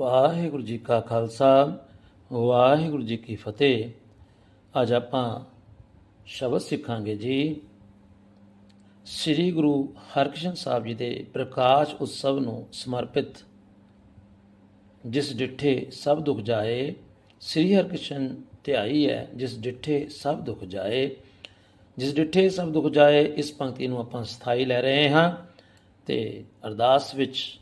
ਵਾਹਿਗੁਰੂ ਜੀ ਕਾ ਖਾਲਸਾ, ਵਾਹਿਗੁਰੂ ਜੀ ਕੀ ਫਤਿਹ। ਅੱਜ ਆਪਾਂ ਸ਼ਬਦ ਸਿੱਖਾਂਗੇ ਜੀ। ਸ੍ਰੀ ਗੁਰੂ ਹਰਕ੍ਰਿਸ਼ਨ ਸਾਹਿਬ ਜੀ ਦੇ ਪ੍ਰਕਾਸ਼ ਉਤਸਵ ਨੂੰ ਸਮਰਪਿਤ, ਜਿਸ ਡਿੱਠੇ ਸਭ ਦੁਖ ਜਾਏ, ਸ੍ਰੀ ਹਰਕ੍ਰਿਸ਼ਨ ਧਿਆਈ ਹੈ, ਜਿਸ ਡਿੱਠੇ ਸਭ ਦੁਖ ਜਾਏ। ਜਿਸ ਡਿੱਠੇ ਸਭ ਦੁਖ ਜਾਏ, ਇਸ ਪੰਕਤੀ ਨੂੰ ਆਪਾਂ ਸਥਾਈ ਲੈ ਰਹੇ ਹਾਂ ਤੇ ਅਰਦਾਸ ਵਿੱਚ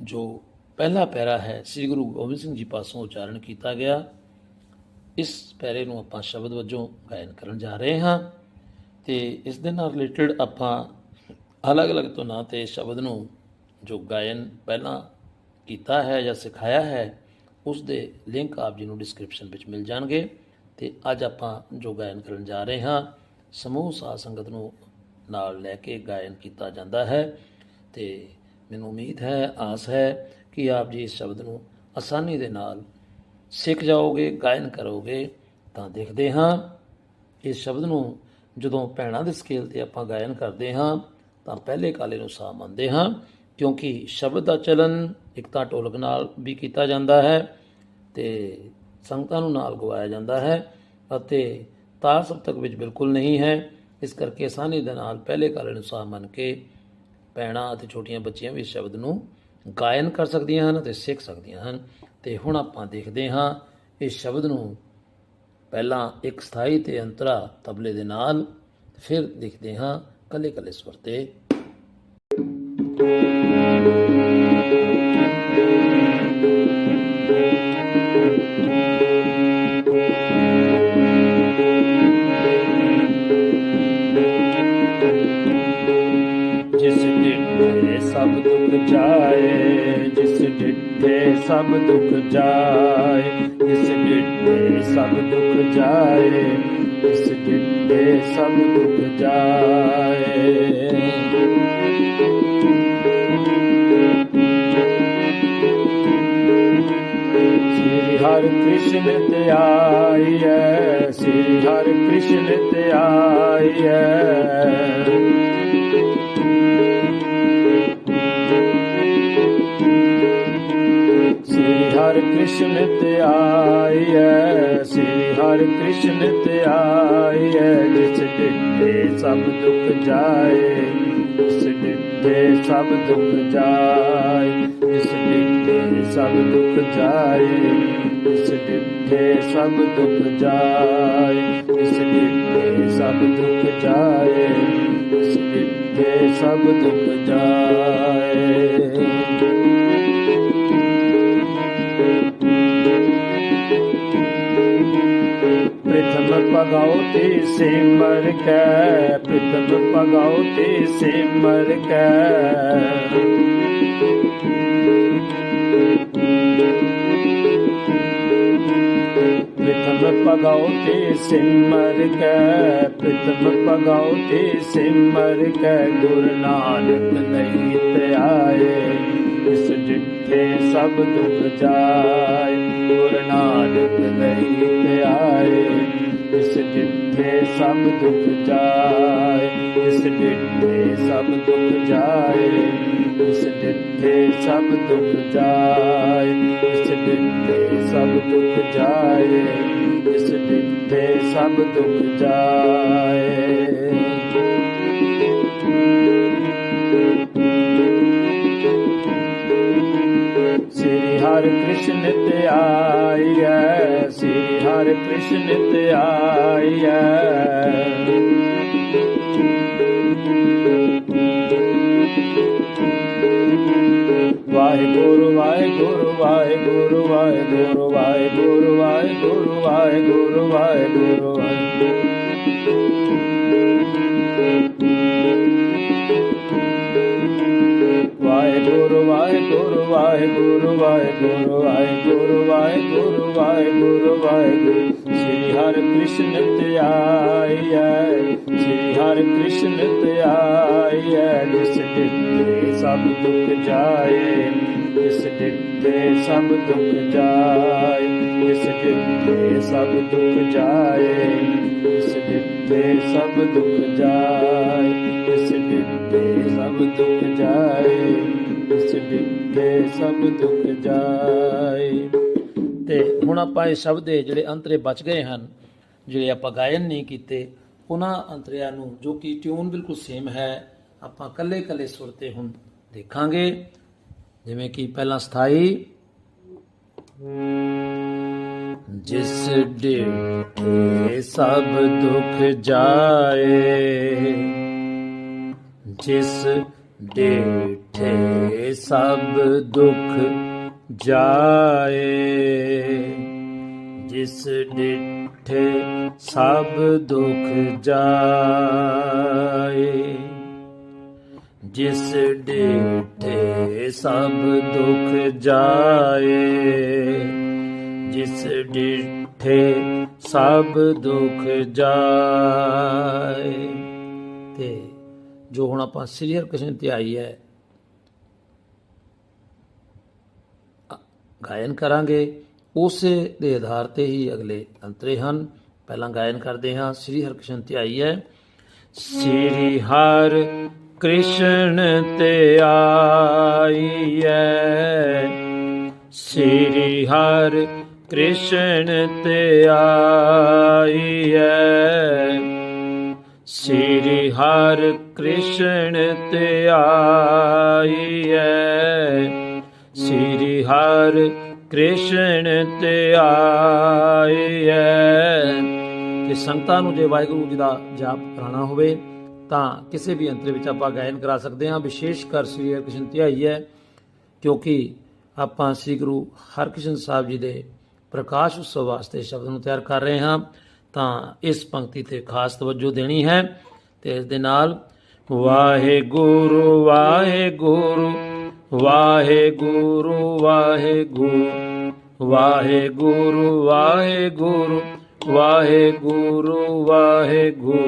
ਜੋ ਪਹਿਲਾ ਪੈਰਾ ਹੈ ਸ੍ਰੀ ਗੁਰੂ ਗੋਬਿੰਦ ਸਿੰਘ ਜੀ ਪਾਸੋਂ ਉਚਾਰਨ ਕੀਤਾ ਗਿਆ। ਇਸ ਪੈਰੇ ਨੂੰ ਆਪਾਂ ਸ਼ਬਦ ਵਜੋਂ ਗਾਇਨ ਕਰਨ ਜਾ ਰਹੇ ਹਾਂ ਤੇ ਇਸ ਦੇ ਨਾਲ ਰਿਲੇਟਡ ਆਪਾਂ ਅਲੱਗ-ਅਲੱਗ ਧੁਨਾਂ ਤੇ ਸ਼ਬਦ ਨੂੰ ਜੋ ਗਾਇਨ ਪਹਿਲਾਂ ਕੀਤਾ ਹੈ ਜਾਂ ਸਿਖਾਇਆ ਹੈ, ਉਸ ਦੇ ਲਿੰਕ ਆਪ ਜੀ ਨੂੰ ਡਿਸਕ੍ਰਿਪਸ਼ਨ ਵਿੱਚ ਮਿਲ ਜਾਣਗੇ ਤੇ ਅੱਜ ਆਪਾਂ ਜੋ ਗਾਇਨ ਕਰਨ ਜਾ ਰਹੇ ਹਾਂ, ਸਮੂਹ ਸਾਧ ਸੰਗਤ ਨੂੰ ਨਾਲ ਲੈ ਕੇ ਗਾਇਨ ਕੀਤਾ ਜਾਂਦਾ ਹੈ ਤੇ ਮੈਨੂੰ ਉਮੀਦ ਹੈ, ਆਸ ਹੈ ਕਿ ਆਪ ਜੀ ਇਸ ਸ਼ਬਦ ਨੂੰ ਆਸਾਨੀ ਦੇ ਨਾਲ ਸਿੱਖ ਜਾਓਗੇ, ਗਾਇਨ ਕਰੋਗੇ, ਤਾਂ ਦੇਖਦੇ ਹਾਂ। ਇਸ ਸ਼ਬਦ ਨੂੰ ਜਦੋਂ ਭੈਣਾਂ ਦੇ ਸਕੇਲ ਤੇ ਆਪਾਂ ਗਾਇਨ ਕਰਦੇ ਹਾਂ, ਤਾਂ ਪਹਿਲੇ ਕਾਲੇ ਨੂੰ ਸਾਹ ਮੰਨਦੇ ਹਾਂ, ਕਿਉਂਕਿ ਸ਼ਬਦ ਦਾ ਚਲਨ ਇੱਕ ਤਾਂ ਢੋਲਕ ਨਾਲ ਵੀ ਕੀਤਾ ਜਾਂਦਾ ਹੈ ਤੇ ਸੰਗਤਾਂ ਨੂੰ ਨਾਲ ਗਵਾਇਆ ਜਾਂਦਾ ਹੈ ਅਤੇ ਤਾਲ ਸਬਤਕ ਵਿੱਚ ਬਿਲਕੁਲ ਨਹੀਂ ਹੈ। ਇਸ ਕਰਕੇ ਆਸਾਨੀ ਦੇ ਨਾਲ ਪਹਿਲੇ ਕਾਲੇ ਨੂੰ ਸਾਹ ਮੰਨ ਕੇ ਭੈਣਾਂ ਅਤੇ ਛੋਟੀਆਂ ਬੱਚੀਆਂ ਵੀ ਇਸ ਸ਼ਬਦ ਨੂੰ ਗਾਇਨ ਕਰ ਸਕਦੀਆਂ ਹਨ ਅਤੇ ਸਿੱਖ ਸਕਦੀਆਂ ਹਨ। ਤੇ ਹੁਣ ਆਪਾਂ ਦੇਖਦੇ ਹਾਂ, ਇਸ ਸ਼ਬਦ ਨੂੰ ਪਹਿਲਾਂ ਇੱਕ ਸਥਾਈ ਤੇ ਅੰਤਰਾ ਤਬਲੇ ਦੇ ਨਾਲ ਫਿਰ ਦੇਖਦੇ ਹਾਂ ਕੱਲੇ ਕੱਲੇ ਸਵਰ ਤੇ। ਜਾਏ ਜਿਸ ਡਿੱਠੇ ਸਭ ਦੁੱਖ ਜਾਏ। ਸ੍ਰੀ ਹਰਿ ਕ੍ਰਿਸ਼ਨ ਤੇ ਆਈ ਸ੍ਰੀ ਹਰਿ ਕ੍ਰਿਸ਼ਨ ਤੇ ਆਈ ਹੈ ਸ੍ਰੀ ਹਰਿ ਹਰ ਕ੍ਰਿਸ਼ਨ ਤੇ ਆਈ ਹੈ ਜਿਸ ਡਿੱਠੇ ਸਭ ਦੁੱਖ ਜਾਏ। ਜਿਸ ਡਿੱਠੇ ਸਭ ਦੁੱਖ ਜਾਏ, ਜਿਸ ਡਿੱਠੇ ਸਭ ਦੁੱਖ ਜਾਏ। ਜਿਸ ਡਿੱਠੇ ਸਭ ਦੁੱਖ ਜਾਏ, ਜਿਸ ਡਿੱਠੇ ਸਭ ਦੁੱਖ ਜਾਏ। ਜਿਸ ਡਿੱਠੇ ਸਭ ਦੁੱਖ ਜਾਏ। ਪਗਾਉ ਤੇ ਸਿਮਰ ਕੈ ਪ੍ਰੀਤਮ ਪਗਾਉ ਤੇ ਸਿਮਰ ਕੈ। ਪ੍ਰਿਤਮ ਪਗਾਉ ਤੇ ਸਿਮਰ ਕੈ ਪ੍ਰਿਤਮ ਪਗਾਉ ਤੇ ਸਿਮਰ ਕੈ। ਗੁਰ ਨਾਨਕ ਨਈਤ ਆਏ ਇਸ ਜਿੱਥੇ ਸਭ ਦੁਖ ਜਾਏ, ਗੁਰ ਨਾਨਕ ਨਈਤ ਆਏ ਇਸ ਜਿੱਥੇ ਸਭ ਦੁੱਖ ਜਾਏ, ਇਸ ਜਿੱਥੇ ਸਭ ਦੁੱਖ ਜਾਏ, ਇਸ ਜਿੱਥੇ ਸਭ ਦੁੱਖ ਜਾਏ, ਇਸ ਜਿੱਥੇ ਸਭ ਦੁੱਖ ਜਾਏ, ਇਸ ਜਿੱਥੇ ਸਭ ਦੁੱਖ ਜਾਏ। ਸ੍ਰੀ ਹਰਿ ਕ੍ਰਿਸ਼ਨ ਤੇ ਆਈ ਹੈ। ਹਰਿ ਕ੍ਰਿਸ਼ਨ ਤੇ ਆਈ ਹੈ ਵਾਹਿਗੁਰੂ ਵਾਹਿਗੁਰੂ ਵਾਹਿਗੁਰੂ ਵਾਹਿਗੁਰੂ ਵਾਹਿਗੁਰੂ ਵਾਹਿਗੁਰੂ ਵਾਹਿਗੁਰੂ ਵਾਹਿਗੁਰੂ ਵਾਹਿਗੁਰੂ। ਵਾਹਿਗੁਰੂ ਵਾਹਿਗੁਰੂ ਵਾਹਿਗੁਰੂ ਵਾਹਿਗੁਰੂ ਵਾਹਿਗੁਰੂ ਵਾਹਿਗੁਰੂ। ਵਾਹਿਗੁਰੂ ਸ੍ਰੀ ਹਰਿ ਕ੍ਰਿਸ਼ਨ ਤੇ ਆਈ ਹੈ ਸ੍ਰੀ ਹਰਿ ਕ੍ਰਿਸ਼ਨ ਤੇ ਹੈ ਜਿਸ ਡਿੱਠੇ ਸਭ ਦੁੱਖ ਜਾਏ, ਜਿਸ ਦਿੱਤੇ ਸਭ ਦੁੱਖ ਜਾਏ, ਜਿਸ ਡਿੱਠੇ ਸਭ ਦੁੱਖ ਜਾਏ, ਜਿਸ ਦਿੱਤੇ ਸਭ ਦੁੱਖ ਜਾਏ, ਜਿਸ ਡਿੱਠੇ ਸਭ ਦੁੱਖ ਜਾਏ। ਇਸ ਡਿੱਠੇ ਸਭ ਦੁੱਖ ਜਾਏ। ਤੇ ਹੁਣ ਆਪਾਂ ਇਹ ਸ਼ਬਦ ਦੇ ਜਿਹੜੇ ਅੰਤਰੇ ਬਚ ਗਏ ਹਨ, ਜਿਹੜੇ ਆਪਾਂ ਗਾਇਨ ਨਹੀਂ ਕੀਤੇ, ਉਹਨਾਂ ਅੰਤਰਿਆਂ ਨੂੰ ਜੋ ਕਿ ਟਿਊਨ ਬਿਲਕੁਲ ਸੇਮ ਹੈ, ਆਪਾਂ ਕੱਲੇ ਕੱਲੇ ਸੁਰ ਤੇ ਹੁਣ ਦੇਖਾਂਗੇ। ਜਿਵੇਂ ਕਿ ਪਹਿਲਾਂ ਸਥਾਈ, ਜਿਸ ਡਿਠੇ ਸਭ ਦੁੱਖ ਜਾਏ, ਜਿਸ ਡਿਠੇ ਸਭ ਦੁੱਖ ਜਾਏ। ਜਿਸ ਡਿਠੇ ਸਭ ਦੁੱਖ ਜਾਏ। ਜਿਸ ਡਿਠੇ ਸਭ ਦੁੱਖ ਜਾਏ। ਜਿਸ ਡਿਠੇ ਸਭ ਦੁੱਖ ਜਾਏ। ਤੇ ਜੋ ਹੁਣ ਆਪਾਂ ਸ੍ਰੀ ਹਰਿਕ੍ਰਿਸ਼ਨ ਆਈ ਹੈ ਗਾਇਨ ਕਰਾਂਗੇ, ਉਸੇ ਦੇ ਆਧਾਰ ਤੇ ਹੀ ਅਗਲੇ ਅੰਤਰੇ ਹਨ। ਪਹਿਲਾਂ ਗਾਇਨ ਕਰਦੇ ਹਾਂ। ਸ੍ਰੀ ਹਰਕ੍ਰਿਸ਼ਨ ਧਿਆਈ ਹੈ। ਸ੍ਰੀ ਹਰ ਕ੍ਰਿਸ਼ਨ ਤੇ ਆਈ ਹੈ। ਸ੍ਰੀ ਹਰ ਕ੍ਰਿਸ਼ਨ ਤੇ ਆਈ ਹੈ। ਸ੍ਰੀ ਹਰ ਕ੍ਰਿਸ਼ਨ ਤੇ ਆਈ ਹੈ। ਸ੍ਰੀ ਹਰਿ ਕ੍ਰਿਸ਼ਨ ਤੇ ਆਈਐ। ਤੇ ਸੰਗਤਾਂ ਨੂੰ ਜੇ ਵਾਹਿਗੁਰੂ ਜੀ ਦਾ ਜਾਪ ਕਰਾਉਣਾ ਹੋਵੇ, ਤਾਂ ਕਿਸੇ ਵੀ ਅੰਤਰ ਵਿੱਚ ਆਪਾਂ ਗਾਇਨ ਕਰਾ ਸਕਦੇ ਹਾਂ। ਵਿਸ਼ੇਸ਼ ਕਰ ਸ੍ਰੀ ਹਰਿਕ੍ਰਿਸ਼ਨ ਧਿਆਈ ਹੈ ਕਿਉਂਕਿ ਆਪਾਂ ਸ੍ਰੀ ਗੁਰੂ ਹਰਕ੍ਰਿਸ਼ਨ ਸਾਹਿਬ ਜੀ ਦੇ ਪ੍ਰਕਾਸ਼ ਉਤਸਵ ਵਾਸਤੇ ਸ਼ਬਦ ਨੂੰ ਤਿਆਰ ਕਰ ਰਹੇ ਹਾਂ, ਤਾਂ ਇਸ ਪੰਕਤੀ ਤੇ ਖਾਸ ਤਵੱਜੋ ਦੇਣੀ ਹੈ ਤੇ ਇਸ ਦੇ ਨਾਲ ਵਾਹਿਗੁਰੂ ਵਾਹਿਗੁਰੂ ਵਾਹਿਗੁਰੂ ਵਾਹਿਗੁਰੂ ਵਾਹਿਗੁਰੂ ਵਾਹਿਗੁਰੂ ਵਾਹਿਗੁਰੂ ਵਾਹਿਗੁਰੂ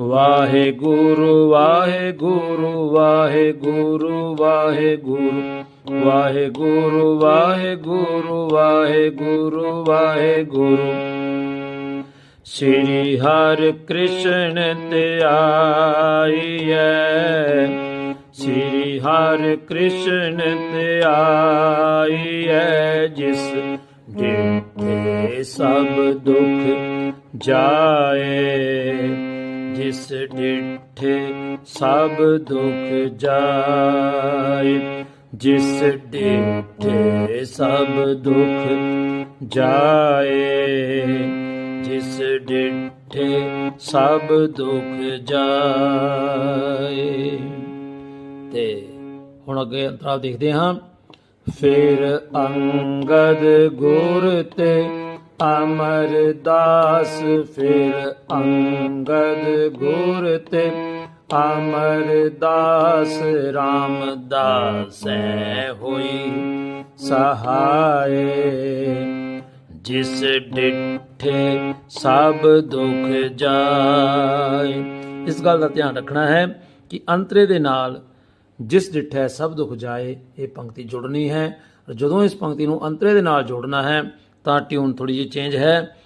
ਵਾਹਿਗੁਰੂ ਵਾਹਿਗੁਰੂ ਵਾਹਿਗੁਰੂ ਵਾਹਿਗੁਰੂ ਵਾਹਿਗੁਰੂ ਵਾਹਿਗੁਰੂ ਵਾਹਿਗੁਰੂ ਵਾਹਿਗੁਰੂ ਸ੍ਰੀ ਹਰਿ ਕ੍ਰਿਸ਼ਨ ਤੇ ਆਈਐ ਸ੍ਰੀ ਹਰਿ ਕ੍ਰਿਸ਼ਨ ਤੇ ਆਈਐ ਜਿਸ ਡਿਠੇ ਸਭ ਦੁੱਖ ਜਾਏ, ਜਿਸ ਡਿਠੇ ਸਭ ਦੁੱਖ ਜਾਏ, ਜਿਸ ਡਿਠੇ ਸਭ ਦੁੱਖ ਜਾਏ, ਜਿਸ ਡਿਠੇ ਸਭ ਦੁੱਖ ਜਾਏ। ਤੇ ਹੁਣ ਅੱਗੇ ਅੰਤਰਾਲ ਦੇਖਦੇ ਹਾਂ। ਫਿਰ ਅੰਗਦ ਗੁਰ ਤੇ ਅਮਰਦਾਸ, ਫਿਰ ਅੰਗਦ ਗੁਰ ਤੇ ਅਮਰਦਾਸ, ਰਾਮਦਾਸੈ ਹੋਈ ਸਹਾਏ। ਜਿਸ ਡਿਠੇ ਸਭ ਦੁੱਖ ਜਾਏ। ਇਸ ਗੱਲ ਦਾ ਧਿਆਨ ਰੱਖਣਾ ਹੈ ਕਿ ਅੰਤਰੇ ਦੇ ਨਾਲ ਜਿਸ ਡਿਠੇ ਸਭ ਦੁਖ ਜਾਏ, ਇਹ ਪੰਕਤੀ ਜੁੜਨੀ ਹੈ। ਔਰ ਜਦੋਂ ਇਸ ਪੰਕਤੀ ਨੂੰ ਅੰਤਰੇ ਦੇ ਨਾਲ ਜੋੜਨਾ ਹੈ, ਤਾਂ ਟਿਊਨ ਥੋੜੀ ਜਿਹੀ ਚੇਂਜ ਹੈ।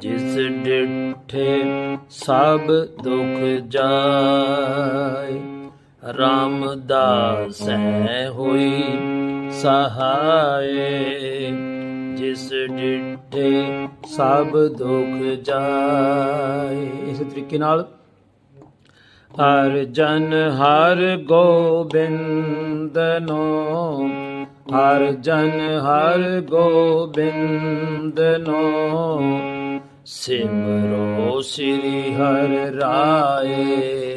ਜਿਸ ਡਿਠੇ ਸਭ ਦੁੱਖ ਜਾਏ, ਰਾਮਦਾਸ ਹੈ ਹੋਈ ਸਹਾਏ। ਜਿਸ ਡਿਠੇ ਸਭ ਦੁੱਖ ਜਾਏ। ਇਸ ਤਰੀਕੇ ਨਾਲ ਹਰ ਜਨ ਹਰ ਗੋਬਿੰਦ ਨੋ, ਹਰ ਜਨ ਹਰ ਗੋਬਿੰਦ ਨੋ। ਸਿਮਰੋ ਸ੍ਰੀ ਹਰਿ ਰਾਏ,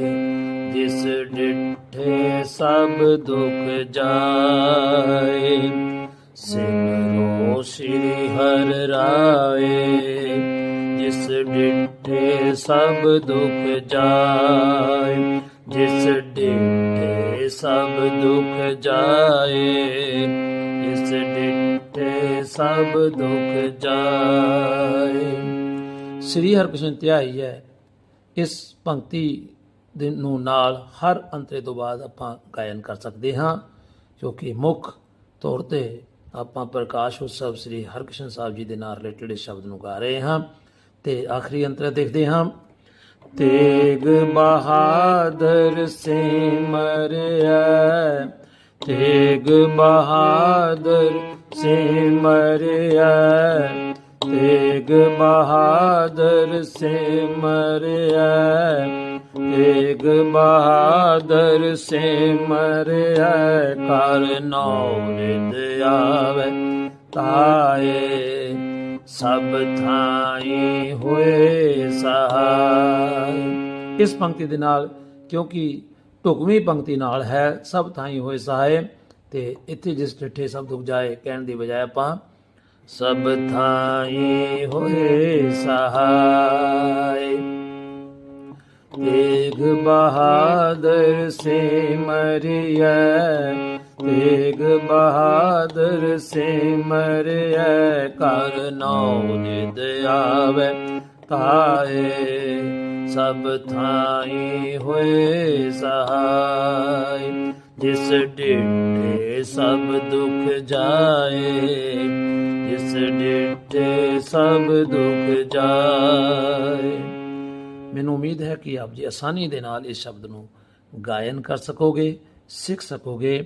ਜਿਸ ਡਿਠੇ ਸਭ ਦੁਖ ਜਾਏ। ਸਿਮਰੋ ਸ੍ਰੀ ਹਰਿ ਰਾਏ, ਜਿਸ ਡਿਠੇ ਸਭ ਦੁੱਖ ਜਾਏ, ਜਿਸ ਡਿਠੇ ਸਭ ਦੁੱਖ ਜਾਏ, ਜਿਸ ਡਿਠੇ ਸਭ ਦੁੱਖ ਜਾਏ। ਸ੍ਰੀ ਹਰਿਕ੍ਰਿਸ਼ਨ ਧਿਆਈ ਹੈ, ਇਸ ਪੰਕਤੀ ਦੇ ਨੂੰ ਨਾਲ ਹਰ ਅੰਤਰੇ ਤੋਂ ਬਾਅਦ ਆਪਾਂ ਗਾਇਨ ਕਰ ਸਕਦੇ ਹਾਂ ਕਿਉਂਕਿ ਮੁੱਖ ਤੌਰ ਤੇ ਆਪਾਂ ਪ੍ਰਕਾਸ਼ ਉਤਸਵ ਸ੍ਰੀ ਹਰਕ੍ਰਿਸ਼ਨ ਸਾਹਿਬ ਜੀ ਦੇ ਨਾਲ ਰਿਲੇਟਡ ਸ਼ਬਦ ਨੂੰ ਗਾ ਰਹੇ ਹਾਂ। ਤੇ ਆਖਰੀ ਅੰਤਰਾ ਦੇਖਦੇ ਹਾਂ। ਤੇਗ ਬਹਾਦਰ ਸਿਮਰਿਆ ਤੇਗ ਬਹਾਦਰ ਸਿਮਰਿਆ ਤੇਗ ਬਹਾਦਰ ਸੇ ਮਰਿਆ। ਤੇਗ ਬਹਾਦਰ ਸੇ ਸਿਮਰਿਆ ਕਰ ਨੌ ਨਿਦ ਆਵੇ, ਤਾਏ ਸਭ ਥਾਈ ਹੋਏ ਸਹਾਈ। ਇਸ ਪੰਕਤੀ ਦੇ ਨਾਲ, ਕਿਉਂਕਿ ਢੁਕਵੀਂ ਪੰਕਤੀ ਨਾਲ ਹੈ, ਸਭ ਥਾਈ ਹੋਏ ਸਹਾਏ ਤੇ ਇੱਥੇ ਜਿਸ ਡਿਠੇ ਸਭ ਦੁੱਖ ਜਾਏ ਕਹਿਣ ਦੀ ਬਜਾਏ ਆਪਾਂ ਸਭ ਥਾਈ ਹੋਏ ਸਹਾਇ ਤੇਗ ਬਹਾਦਰ ਸਿਮਰਿਆ ਤੇਗ ਬਹਾਦਰ ਸਿਮਰਿਆ ਕਰ ਨੌ ਨਿਦ ਆਵੇ ਤਾਏ, ਸਭ ਥਾਈ ਹੋਏ ਸਹਾਈ, ਜਿਸ ਡਿਠੇ ਸਭ ਦੁਖ ਜਾਏ, ਜਿਸ ਡਿਠੇ ਸਭ ਦੁਖ ਜਾਏ। ਮੈਨੂੰ ਉਮੀਦ ਹੈ ਕਿ ਆਪ ਜੀ ਆਸਾਨੀ ਦੇ ਨਾਲ ਇਸ ਸ਼ਬਦ ਨੂੰ ਗਾਇਨ ਕਰ ਸਕੋਗੇ, ਸਿੱਖ ਸਕੋਗੇ।